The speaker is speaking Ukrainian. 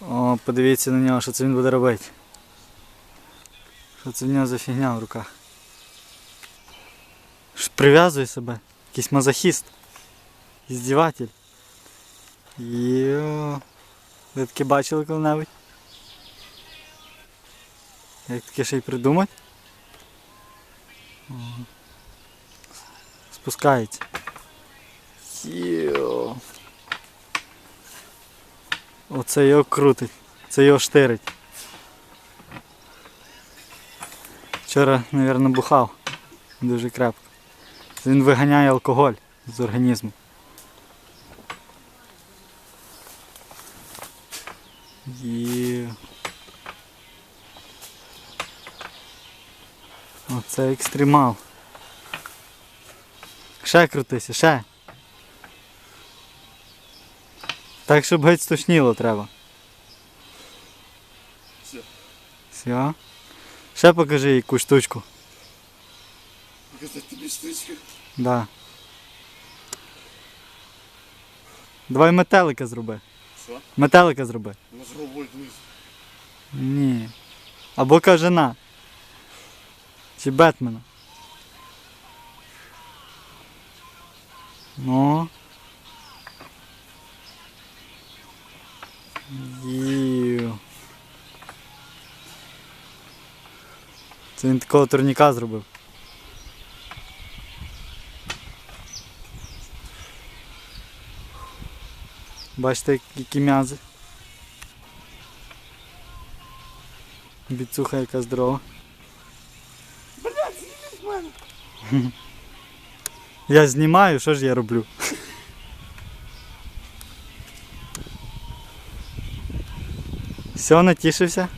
О, подивіться на нього, що це він буде робити. Що це в нього за фігня в руках. Прив'язує себе. Якийсь мазохіст. Іздіватель. Йо. Ви таке бачили коли-небудь? Як таке ще й придумати? Спускається. Йо. Оце його крутить. Це його штирить. Вчора, мабуть, бухав. Дуже крепко. Він виганяє алкоголь з організму. Є. Оце екстремал. Ще крутися, ще. Так, щоб геть стошніло треба. Все. Все. Ще покажи яку штучку. Показати тобі штучку. Да. Давай метелика зроби. Що? Метелика зроби. Ну з головою вниз. Ні. Або кажана. Чи Бетмена. Ну. Їу. Це він такого турніка зробив. Бачите, які м'язи. Біцуха яка здорова. Блядь, зніміть мене. Я знімаю, що ж я роблю? Все, натішився?